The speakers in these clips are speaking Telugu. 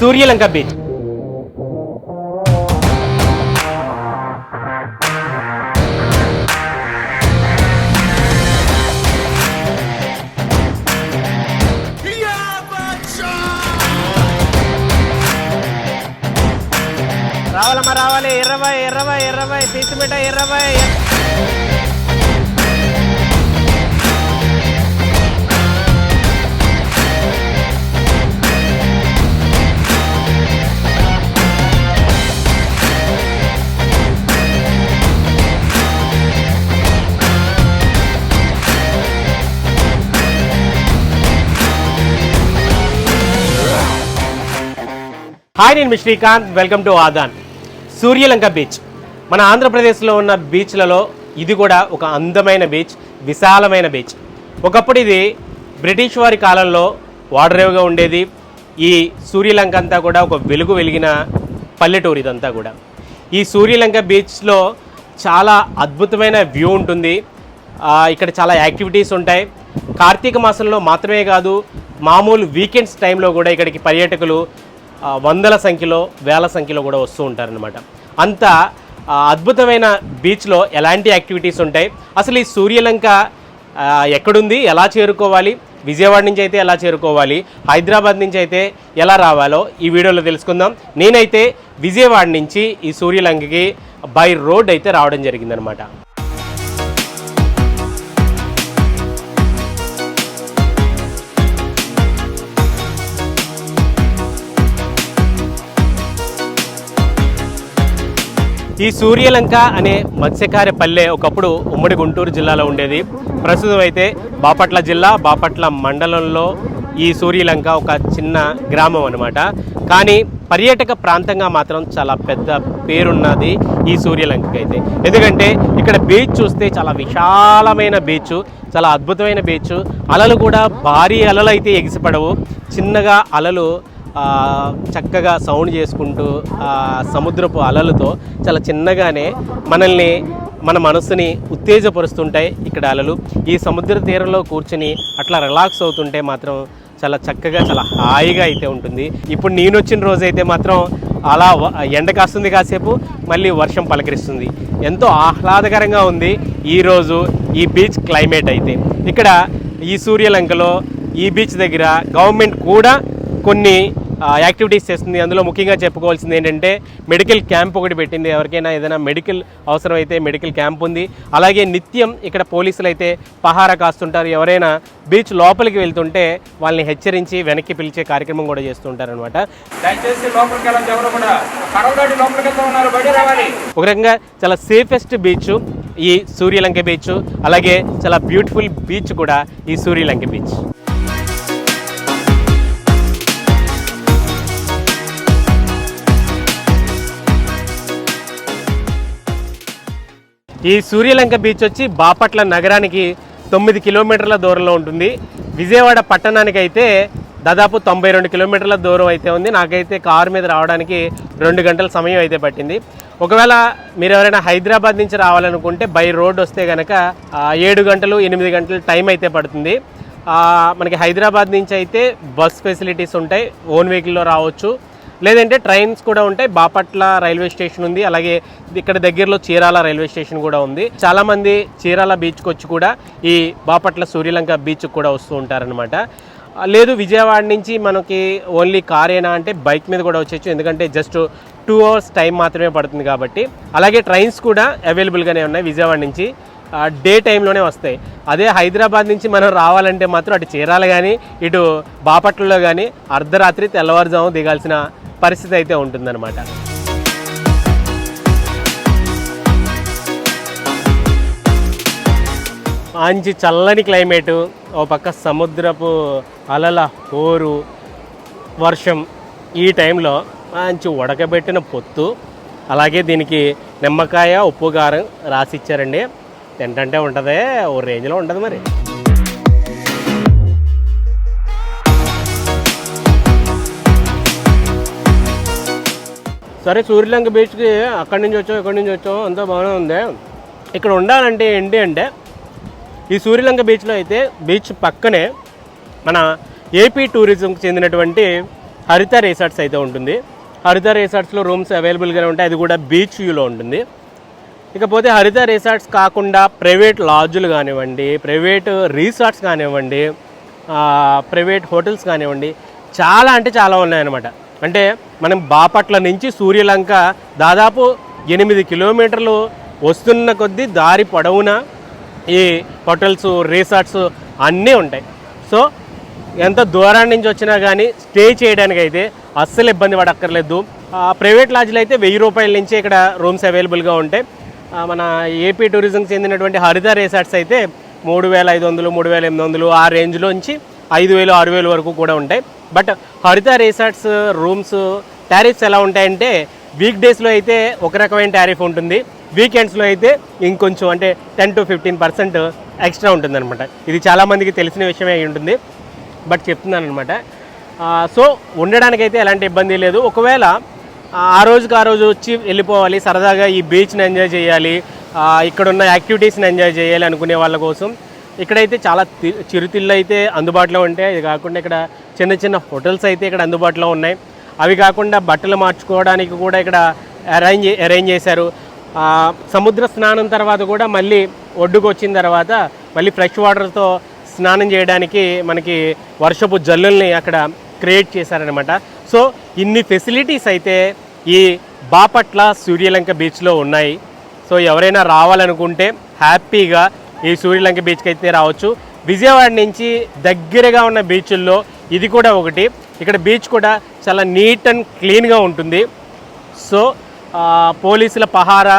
సూర్యలంక బీచ్. రావాలమ్మా రావాలి. ఇరవై ఇరవై ఇరవై. తీసిమిట ఇరవై. హాయ్ నేను మీ శ్రీకాంత్. వెల్కమ్ టు ఆదాన్. సూర్యలంక బీచ్. మన ఆంధ్రప్రదేశ్లో ఉన్న బీచ్లలో ఇది కూడా ఒక అందమైన బీచ్ విశాలమైన బీచ్. ఒకప్పుడు ఇది బ్రిటిష్ వారి కాలంలో వాడరేవుగా ఉండేది. ఈ సూర్యలంక అంతా కూడా ఒక వెలుగు వెలిగిన పల్లెటూరు ఇదంతా కూడా. ఈ సూర్యలంక బీచ్లో చాలా అద్భుతమైన వ్యూ ఉంటుంది. ఇక్కడ చాలా యాక్టివిటీస్ ఉంటాయి. కార్తీక మాసంలో మాత్రమే కాదు మామూలు వీకెండ్స్ టైంలో కూడా ఇక్కడికి పర్యాటకులు వందల సంఖ్యలో వేల సంఖ్యలో కూడా వస్తూ ఉంటారనమాట అంత అద్భుతమైన బీచ్లో ఎలాంటి యాక్టివిటీస్ ఉంటాయి? అసలు ఈ సూర్యలంక ఎక్కడుంది? ఎలా చేరుకోవాలి? విజయవాడ నుంచి అయితే ఎలా చేరుకోవాలి? హైదరాబాద్ నుంచి అయితే ఎలా రావాలో ఈ వీడియోలో తెలుసుకుందాం. నేనైతే విజయవాడ నుంచి ఈ సూర్యలంకకి బై రోడ్ అయితే రావడం జరిగిందనమాట ఈ సూర్యలంక అనే మత్స్యకార పల్లె ఒకప్పుడు ఉమ్మడి గుంటూరు జిల్లాలో ఉండేది. ప్రస్తుతం అయితే బాపట్ల జిల్లా బాపట్ల మండలంలో ఈ సూర్యలంక ఒక చిన్న గ్రామం అనమాట కానీ పర్యాటక ప్రాంతంగా మాత్రం చాలా పెద్ద పేరున్నది ఈ సూర్యలంకకి అయితే ఎందుకంటే ఇక్కడ బీచ్ చూస్తే చాలా విశాలమైన బీచ్ చాలా అద్భుతమైన బీచ్. అలలు కూడా భారీ అలలు అయితే ఎగిసిపడవు. చిన్నగా అలలు చక్కగా సౌండ్ చేసుకుంటూ ఆ సముద్రపు అలలతో చాలా చిన్నగానే మనల్ని మన మనసుని ఉత్తేజపరుస్తుంటాయి ఇక్కడ అలలు. ఈ సముద్ర తీరంలో కూర్చుని అట్లా రిలాక్స్ అవుతుంటే మాత్రం చాలా చక్కగా చాలా హాయిగా అయితే ఉంటుంది. ఇప్పుడు నేను వచ్చిన రోజు అయితే మాత్రం అలా ఎండ కాస్తుంది కాసేపు మళ్ళీ వర్షం పలకరిస్తుంది. ఎంతో ఆహ్లాదకరంగా ఉంది ఈరోజు ఈ బీచ్ క్లైమేట్ అయితే. ఇక్కడ ఈ సూర్యలంకలో ఈ బీచ్ దగ్గర గవర్నమెంట్ కూడా కొన్ని యాక్టివిటీస్ చేస్తుంది. అందులో ముఖ్యంగా చెప్పుకోవాల్సింది ఏంటంటే మెడికల్ క్యాంప్ ఒకటి పెట్టింది. ఎవరికైనా ఏదైనా మెడికల్ అవసరం అయితే మెడికల్ క్యాంప్ ఉంది. అలాగే నిత్యం ఇక్కడ పోలీసులు అయితే పహారా కాస్తుంటారు. ఎవరైనా బీచ్ లోపలికి వెళ్తుంటే వాళ్ళని హెచ్చరించి వెనక్కి పిలిచే కార్యక్రమం కూడా చేస్తుంటారు అనమాట దయచేసి లోపలికి వెళ్ళండి ఎవరు కూడా కడవదాటి లోపలికి వెళ్తా ఉన్నారు. బయట రావాలి. ఒక రకంగా చాలా సేఫెస్ట్ బీచ్ ఈ సూర్యలంక బీచ్. అలాగే చాలా బ్యూటిఫుల్ బీచ్ కూడా ఈ సూర్యలంక బీచ్. ఈ సూర్యలంక బీచ్ వచ్చి బాపట్ల నగరానికి తొమ్మిది కిలోమీటర్ల దూరంలో ఉంటుంది. విజయవాడ పట్టణానికి అయితే దాదాపు తొంభై రెండు కిలోమీటర్ల దూరం అయితే ఉంది. నాకైతే కారు మీద రావడానికి రెండు గంటల సమయం అయితే పట్టింది. ఒకవేళ మీరు ఎవరైనా హైదరాబాద్ నుంచి రావాలనుకుంటే బై రోడ్ వస్తే కనుక ఏడు గంటలు ఎనిమిది గంటలు టైం అయితే పడుతుంది. మనకి హైదరాబాద్ నుంచి అయితే బస్ ఫెసిలిటీస్ ఉంటాయి. ఓన్ వెహికల్లో రావచ్చు. లేదంటే ట్రైన్స్ కూడా ఉంటాయి. బాపట్ల రైల్వే స్టేషన్ ఉంది. అలాగే ఇక్కడ దగ్గరలో చీరాల రైల్వే స్టేషన్ కూడా ఉంది. చాలామంది చీరాల బీచ్కి వచ్చి కూడా ఈ బాపట్ల సూర్యలంక బీచ్కి కూడా వస్తూ ఉంటారనమాట లేదు విజయవాడ నుంచి మనకి ఓన్లీ కారేనా అంటే బైక్ మీద కూడా వచ్చేచ్చు ఎందుకంటే జస్ట్ టూ అవర్స్ టైం మాత్రమే పడుతుంది కాబట్టి. అలాగే ట్రైన్స్ కూడా అవైలబుల్గానే ఉన్నాయి విజయవాడ నుంచి. డే టైంలోనే వస్తాయి. అదే హైదరాబాద్ నుంచి మనం రావాలంటే మాత్రం అటు చీరాల కానీ ఇటు బాపట్లలో కానీ అర్ధరాత్రి తెల్లవారుజాము దిగాల్సిన పరిస్థితి అయితే ఉంటుందన్నమాట. మంచి చల్లని క్లైమేటు ఓ పక్క సముద్రపు అలల హోరు వర్షం ఈ టైంలో మంచి ఉడకబెట్టిన పొత్తు అలాగే దీనికి నిమ్మకాయ ఉప్పు కారం రాసిచ్చారండి. ఇచ్చారండి తింటంటే ఓ రేంజ్లో ఉంటుంది మరి. సరే సూర్యలంక బీచ్కి అక్కడి నుంచి వచ్చాం ఇక్కడి నుంచి వచ్చాం అంతా బాగానే ఉంది. ఇక్కడ ఉండాలంటే ఏంటి అంటే ఈ సూర్యలంక బీచ్లో అయితే బీచ్ పక్కనే మన ఏపీ టూరిజంకి చెందినటువంటి హరిత రిసార్ట్స్ అయితే ఉంటుంది. హరిత రిసార్ట్స్లో రూమ్స్ అవైలబుల్గానే ఉంటాయి. అది కూడా బీచ్ వ్యూలో ఉంటుంది. ఇకపోతే హరిత రిసార్ట్స్ కాకుండా ప్రైవేట్ లాడ్జులు కానివ్వండి ప్రైవేట్ రిసార్ట్స్ కానివ్వండి ప్రైవేట్ హోటల్స్ కానివ్వండి చాలా అంటే చాలా ఉన్నాయన్నమాట. అంటే మనం బాపట్ల నుంచి సూర్యలంక దాదాపు ఎనిమిది కిలోమీటర్లు వస్తున్న కొద్దీ దారి పొడవునా ఈ హోటల్స్ రిసార్ట్స్ అన్నీ ఉంటాయి. సో ఎంత దూరం నుంచి వచ్చినా కానీ స్టే చేయడానికి అయితే అస్సలు ఇబ్బంది పడక్కర్లేదు. ప్రైవేట్ లాడ్జ్లు అయితే వెయ్యి రూపాయల నుంచి ఇక్కడ రూమ్స్ అవైలబుల్గా ఉంటాయి. మన ఏపీ టూరిజంకి చెందినటువంటి హరిత రిసార్ట్స్ అయితే మూడు వేల ఐదు వందలు మూడు వేల ఎనిమిది వందలు ఆ రేంజ్లోంచి ఐదు వేలు ఆరు వేలు వరకు కూడా ఉంటాయి. But Haritha resorts rooms tariffs ఎలా ఉంటాయంటే వీక్ డేస్లో అయితే ఒక రకమైన టారిఫ్ ఉంటుంది. వీకెండ్స్లో అయితే ఇంకొంచెం అంటే ten to fifteen percent extra ఉంటుందన్నమాట. ఇది చాలామందికి తెలిసిన విషయమే అయి ఉంటుంది. బట్ చెప్తున్నాను అనమాట సో ఉండడానికైతే ఎలాంటి ఇబ్బంది లేదు. ఒకవేళ ఆ, రోజుకి ఆ రోజు వచ్చి వెళ్ళిపోవాలి సరదాగా ఈ బీచ్ని ఎంజాయ్ చేయాలి ఇక్కడ ఉన్న యాక్టివిటీస్ని ఎంజాయ్ చేయాలి అనుకునే వాళ్ళ కోసం. ఇక్కడైతే చాలా తి- చిరుతిళ్ళు అయితే అందుబాటులో ఉంటాయి. ఇది కాకుండా ఇక్కడ చిన్న చిన్న హోటల్స్ అయితే ఇక్కడ అందుబాటులో ఉన్నాయి. అవి కాకుండా బట్టలు మార్చుకోవడానికి కూడా ఇక్కడ అరేంజ్ అరేంజ్ చేశారు. సముద్ర స్నానం తర్వాత కూడా మళ్ళీ ఒడ్డుకు వచ్చిన తర్వాత మళ్ళీ ఫ్రెష్ వాటర్తో స్నానం చేయడానికి మనకి వర్షపు జల్లుల్ని అక్కడ క్రియేట్ చేశారనమాట సో ఇన్ని ఫెసిలిటీస్ అయితే ఈ బాపట్ల సూర్యలంక బీచ్లో ఉన్నాయి. సో ఎవరైనా రావాలనుకుంటే హ్యాపీగా ఈ సూర్యలంక బీచ్కి అయితే రావచ్చు. విజయవాడ నుంచి దగ్గరగా ఉన్న బీచ్ల్లో ఇది కూడా ఒకటి. ఇక్కడ బీచ్ కూడా చాలా నీట్ అండ్ క్లీన్గా ఉంటుంది. సో పోలీసుల పహారా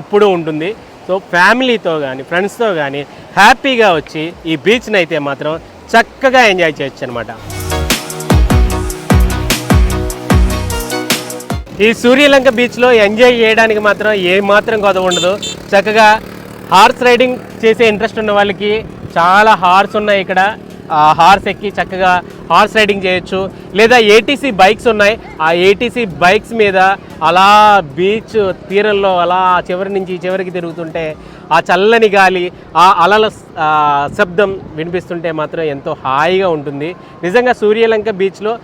ఎప్పుడూ ఉంటుంది. సో ఫ్యామిలీతో కానీ ఫ్రెండ్స్తో కానీ హ్యాపీగా వచ్చి ఈ బీచ్ని అయితే మాత్రం చక్కగా ఎంజాయ్ చేయొచ్చు అనమాట ఈ సూర్యలంక బీచ్లో ఎంజాయ్ చేయడానికి మాత్రం ఏ మాత్రం ఉండదు. చక్కగా హార్స్ రైడింగ్ చేసే ఇంట్రెస్ట్ ఉన్న వాళ్ళకి చాలా హార్స్ ఉన్నాయి ఇక్కడ. ఆ హార్స్ ఎక్కి చక్కగా హార్స్ రైడింగ్ చేయొచ్చు. లేదా ఏటీసీ బైక్స్ ఉన్నాయి. ఆ ఏటీసీ బైక్స్ మీద అలా బీచ్ తీరంలో అలా చివరి నుంచి చివరికి తిరుగుతుంటే ఆ చల్లని గాలి ఆ అలల శబ్దం వినిపిస్తుంటే మాత్రం ఎంతో హాయిగా ఉంటుంది. నిజంగా సూర్యలంక బీచ్లో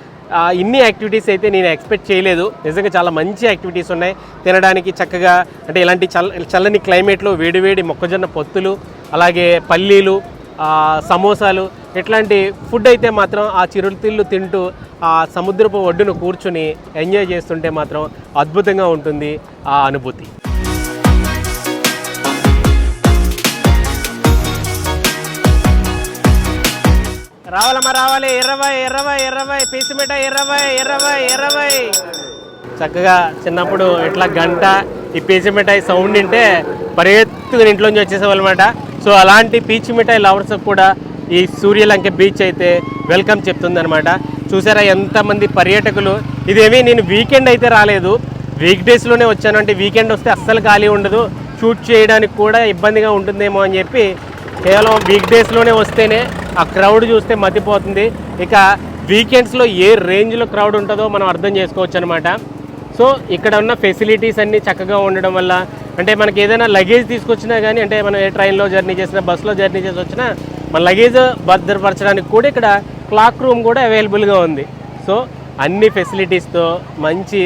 ఇన్ని యాక్టివిటీస్ అయితే నేను ఎక్స్పెక్ట్ చేయలేదు. నిజంగా చాలా మంచి యాక్టివిటీస్ ఉన్నాయి. తినడానికి చక్కగా అంటే ఇలాంటి చల్ల చల్లని క్లైమేట్లో వేడివేడి మొక్కజొన్న పొత్తులు అలాగే పల్లీలు సమోసాలు ఇట్లాంటి ఫుడ్ అయితే మాత్రం ఆ చిరుతిళ్ళు తింటూ ఆ సముద్రపు ఒడ్డును కూర్చుని ఎంజాయ్ చేస్తుంటే మాత్రం అద్భుతంగా ఉంటుంది ఆ అనుభూతి. రావాలమ్మా రావాలి. ఇరవై ఇరవై ఇరవై పీసు మిఠాయి ఇరవై ఇరవై ఇరవై చక్కగా చిన్నప్పుడు ఇట్లా గంట ఈ పీచు మిఠాయి సౌండ్ వింటే పరిగెత్తుకుని ఇంట్లోంచి వచ్చేసేవాళ్ళమాట సో అలాంటి పీచు మిఠాయి లవర్స్ కూడా ఈ సూర్యలంక బీచ్ అయితే వెల్కమ్ చెప్తుందనమాట చూసారా ఎంతమంది పర్యాటకులు? ఇదేమీ నేను వీకెండ్ అయితే రాలేదు. వీక్ డేస్లోనే వచ్చాను అంటే వీకెండ్ వస్తే అస్సలు ఖాళీ ఉండదు. షూట్ చేయడానికి కూడా ఇబ్బందిగా ఉంటుందేమో అని చెప్పి కేవలం వీక్ డేస్లోనే వస్తేనే ఆ క్రౌడ్ చూస్తే మతిపోతుంది. ఇక వీకెండ్స్లో ఏ రేంజ్లో క్రౌడ్ ఉంటుందో మనం అర్థం చేసుకోవచ్చు అనమాట సో ఇక్కడ ఉన్న ఫెసిలిటీస్ అన్నీ చక్కగా ఉండడం వల్ల అంటే మనకి ఏదైనా లగేజ్ తీసుకొచ్చినా కానీ అంటే మనం ఏ ట్రైన్లో జర్నీ చేసినా బస్సులో జర్నీ చేసి వచ్చినా మన లగేజ్ భద్రపరచడానికి కూడా ఇక్కడ క్లాక్ రూమ్ కూడా అవైలబుల్గా ఉంది. సో అన్ని ఫెసిలిటీస్తో మంచి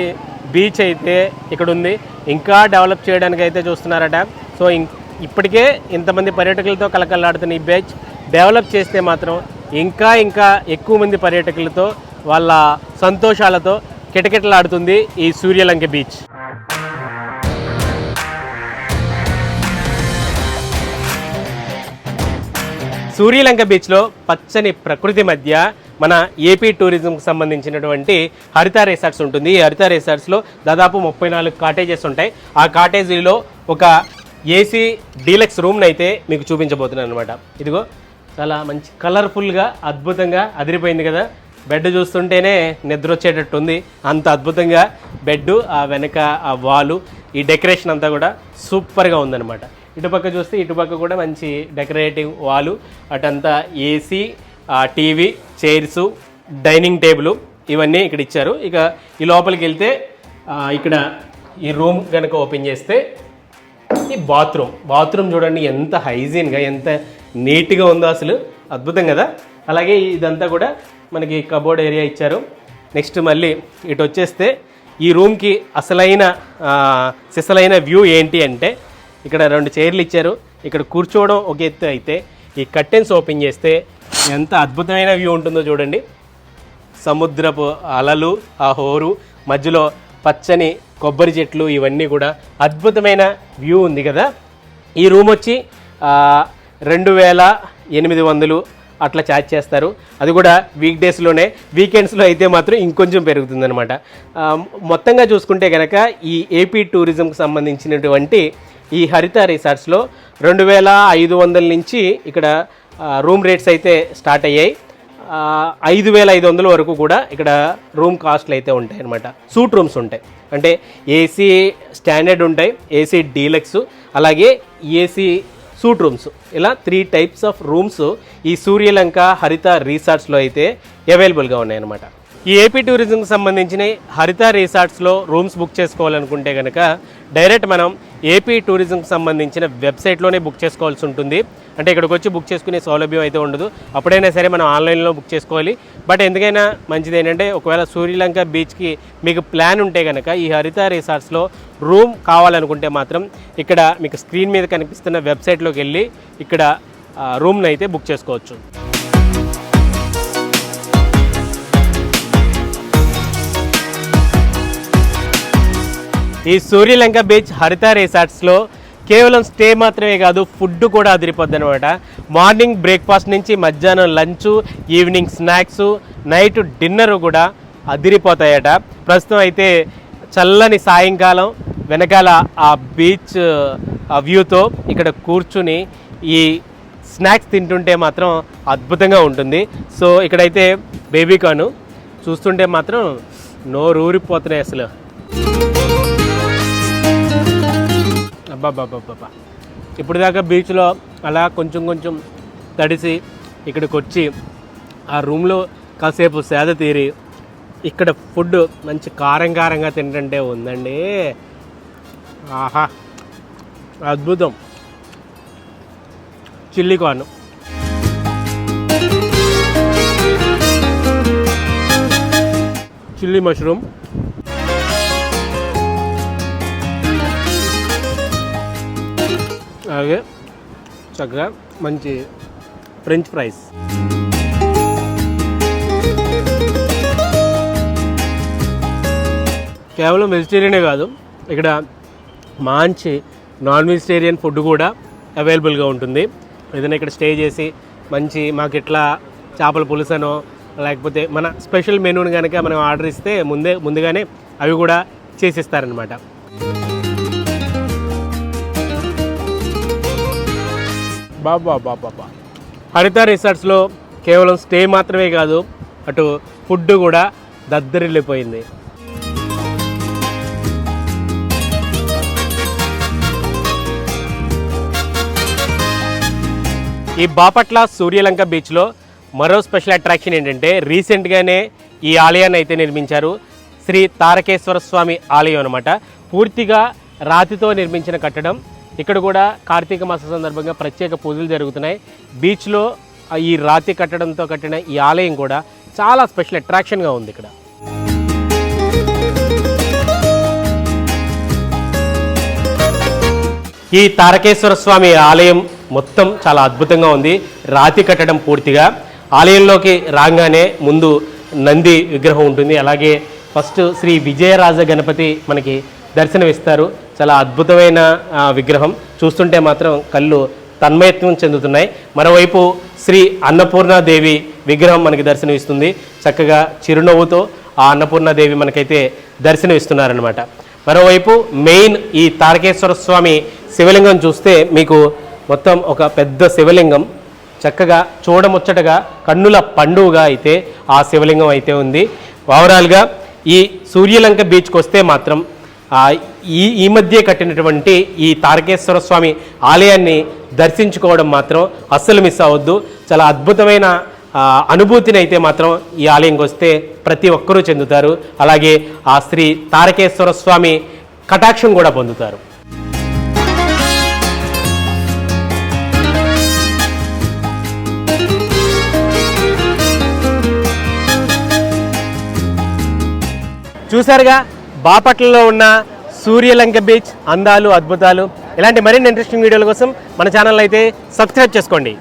బీచ్ అయితే ఇక్కడ ఉంది. ఇంకా డెవలప్ చేయడానికి అయితే చూస్తున్నారట. సో ఇం ఇప్పటికే ఇంతమంది పర్యాటకులతో కలకలాడుతున్న ఈ బీచ్ డెవలప్ చేస్తే మాత్రం ఇంకా ఇంకా ఎక్కువ మంది పర్యాటకులతో వాళ్ళ సంతోషాలతో కిటకిటలాడుతుంది ఈ సూర్యలంక బీచ్. సూర్యలంక బీచ్లో పచ్చని ప్రకృతి మధ్య మన ఏపీ టూరిజంకి సంబంధించినటువంటి హరిత రిసార్ట్స్ ఉంటుంది. ఈ హరిత రిసార్ట్స్లో దాదాపు ముప్పై నాలుగు కాటేజెస్ ఉంటాయి. ఆ కాటేజీలో ఒక ఏసీ డీలక్స్ రూమ్ని అయితే మీకు చూపించబోతున్నాను అనమాట ఇదిగో చాలా మంచి కలర్ఫుల్గా అద్భుతంగా అదిరిపోయింది కదా. బెడ్ చూస్తుంటేనే నిద్ర వచ్చేటట్టు ఉంది అంత అద్భుతంగా బెడ్ ఆ వెనక ఆ వాలు ఈ డెకరేషన్ అంతా కూడా సూపర్గా ఉందన్నమాట. ఇటుపక్క చూస్తే ఇటుపక్క కూడా మంచి decorative wall అటంతా AC TV chairs dining table ఇవన్నీ ఇక్కడ ఇచ్చారు. ఇక ఈ లోపలికి వెళ్తే ఇక్కడ ఈ రూమ్ కనుక ఓపెన్ చేస్తే ఈ బాత్రూమ్. బాత్రూమ్ చూడండి ఎంత హైజీన్గా ఎంత నీట్గా ఉందో అసలు. అద్భుతం కదా? అలాగే ఇదంతా కూడా మనకి కబోర్డ్ ఏరియా ఇచ్చారు. నెక్స్ట్ మళ్ళీ ఇటు వచ్చేస్తే ఈ రూమ్కి అసలైన సిసలైన వ్యూ ఏంటి అంటే ఇక్కడ రెండు చైర్లు ఇచ్చారు. ఇక్కడ కూర్చోవడం ఒక ఎత్తు అయితే ఈ కర్టెన్స్ ఓపెన్ చేస్తే ఎంత అద్భుతమైన వ్యూ ఉంటుందో చూడండి. సముద్రపు అలలు ఆ హోరు మధ్యలో పచ్చని కొబ్బరి చెట్లు ఇవన్నీ కూడా అద్భుతమైన వ్యూ ఉంది కదా. ఈ రూమ్ వచ్చి రెండు వేల ఎనిమిది వందలు అట్లా ఛార్జ్ చేస్తారు. అది కూడా వీక్ డేస్లోనే వీకెండ్స్లో అయితే మాత్రం ఇంకొంచెం పెరుగుతుందనమాట మొత్తంగా చూసుకుంటే కనుక ఈ ఏపీ టూరిజంకి సంబంధించినటువంటి ఈ హరిత రిసార్ట్స్లో రెండు వేల ఐదు వందల నుంచి ఇక్కడ రూమ్ రేట్స్ అయితే స్టార్ట్ అయ్యాయి. ఐదు వేల ఐదు వందల వరకు కూడా ఇక్కడ రూమ్ కాస్ట్లు అయితే ఉంటాయి అనమాట సూట్ రూమ్స్ ఉంటాయి. అంటే ఏసీ స్టాండర్డ్ ఉంటాయి ఏసీ డీలక్స్ అలాగే ఏసీ సూట్ రూమ్స్. ఇలా త్రీ టైప్స్ ఆఫ్ రూమ్స్ ఈ సూర్యలంక హరిత రీసార్ట్స్లో అయితే అవైలబుల్గా ఉన్నాయన్నమాట ఈ ఏపీ టూరిజంకి సంబంధించిన హరిత రిసార్ట్స్లో రూమ్స్ బుక్ చేసుకోవాలనుకుంటే కనుక డైరెక్ట్ మనం ఏపీ టూరిజంకి సంబంధించిన వెబ్సైట్లోనే బుక్ చేసుకోవాల్సి ఉంటుంది. అంటే ఇక్కడికి వచ్చి బుక్ చేసుకునే సౌలభ్యం అయితే ఉండదు. అప్పుడైనా సరే మనం ఆన్లైన్లో బుక్ చేసుకోవాలి. బట్ ఎందుకైనా మంచిది ఏంటంటే ఒకవేళ సూర్యలంక బీచ్కి మీకు ప్లాన్ ఉంటే కనుక ఈ హరిత రిసార్ట్స్లో రూమ్ కావాలనుకుంటే మాత్రం ఇక్కడ మీకు స్క్రీన్ మీద కనిపిస్తున్న వెబ్సైట్లోకి వెళ్ళి ఇక్కడ రూమ్ని అయితే బుక్ చేసుకోవచ్చు. ఈ సూర్యలంక బీచ్ హరిత రిసార్ట్స్లో కేవలం స్టే మాత్రమే కాదు ఫుడ్ కూడా అదిరిపోద్ది అనమాట మార్నింగ్ బ్రేక్ఫాస్ట్ నుంచి మధ్యాహ్నం lunch evening snacks night dinner కూడా అదిరిపోతాయట. ప్రస్తుతం అయితే చల్లని సాయంకాలం వెనకాల ఆ బీచ్ ఆ వ్యూతో ఇక్కడ కూర్చుని ఈ స్నాక్స్ తింటుంటే మాత్రం అద్భుతంగా ఉంటుంది. సో ఇక్కడైతే బేబీకాను చూస్తుంటే మాత్రం నోరు ఊరిపోతున్నాయి అసలు. అబ్బాబ్బాబ్బా ఇప్పుడు దాకా బీచ్లో అలా కొంచెం కొంచెం తడిసి ఇక్కడికి వచ్చి ఆ రూమ్లో కాసేపు సేద తీరి ఇక్కడ ఫుడ్ మంచి కారం కారంగా తింటుంటే ఉందండి. ఆహా అద్భుతం. Chilli corn. Chilli mushroom. అలాగే చక్కగా మంచి ఫ్రెంచ్ ఫ్రైస్. కేవలం వెజిటేరియనే కాదు ఇక్కడ మంచి నాన్ వెజిటేరియన్ ఫుడ్ కూడా అవైలబుల్గా ఉంటుంది. ఏదైనా ఇక్కడ స్టే చేసి మంచి మాకు ఇట్లా చేపల పులుసనో లేకపోతే మన స్పెషల్ మెనూని కనుక మనం ఆర్డర్ ఇస్తే ముందే ముందుగానే అవి కూడా చేసిస్తారనమాట. బాబా బాబా హరిత రిసార్ట్స్లో కేవలం స్టే మాత్రమే కాదు అటు ఫుడ్ కూడా దద్దరిల్లిపోయింది. ఈ బాపట్ల సూర్యలంక బీచ్లో మరో స్పెషల్ అట్రాక్షన్ ఏంటంటే రీసెంట్గానే ఈ ఆలయాన్ని అయితే నిర్మించారు శ్రీ తారకేశ్వర స్వామి ఆలయం అనమాట పూర్తిగా రాతితో నిర్మించిన కట్టడం ఇక్కడ కూడా కార్తీక మాస సందర్భంగా ప్రత్యేక పూజలు జరుగుతున్నాయి. బీచ్లో ఈ రాతి కట్టడంతో కట్టిన ఈ ఆలయం కూడా చాలా స్పెషల్ అట్రాక్షన్గా ఉంది ఇక్కడ. ఈ తారకేశ్వర స్వామి ఆలయం మొత్తం చాలా అద్భుతంగా ఉంది. రాతి కట్టడం పూర్తిగా. ఆలయంలోకి రాగానే ముందు నంది విగ్రహం ఉంటుంది. అలాగే ఫస్ట్ శ్రీ విజయరాజ గణపతి మనకి దర్శనమిస్తారు. చాలా అద్భుతమైన విగ్రహం. చూస్తుంటే మాత్రం కళ్ళు తన్మయత్వం చెందుతున్నాయి. మరోవైపు శ్రీ అన్నపూర్ణాదేవి విగ్రహం మనకి దర్శనమిస్తుంది. చక్కగా చిరునవ్వుతో ఆ అన్నపూర్ణాదేవి మనకైతే దర్శనమిస్తున్నారనమాట మరోవైపు మెయిన్ ఈ తారకేశ్వర స్వామి శివలింగం చూస్తే మీకు మొత్తం ఒక పెద్ద శివలింగం. చక్కగా చూడముచ్చటగా కన్నుల పండుగగా అయితే ఆ శివలింగం అయితే ఉంది. ఓవరాల్గా ఈ సూర్యలంక బీచ్కి వస్తే మాత్రం ఈ ఈ మధ్య కట్టినటువంటి ఈ తారకేశ్వర స్వామి ఆలయాన్ని దర్శించుకోవడం మాత్రం అస్సలు మిస్ అవ్వద్దు. చాలా అద్భుతమైన అనుభూతిని అయితే మాత్రం ఈ ఆలయంకి వస్తే ప్రతి ఒక్కరూ చెందుతారు. అలాగే ఆ శ్రీ తారకేశ్వర స్వామి కటాక్షం కూడా పొందుతారు. చూసారుగా బాపట్లలో ఉన్న సూర్యలంక బీచ్ అందాలు అద్భుతాలు. ఇలాంటి మరిన్ని ఇంట్రెస్టింగ్ వీడియోల కోసం మన ఛానల్ అయితే సబ్స్క్రైబ్ చేసుకోండి.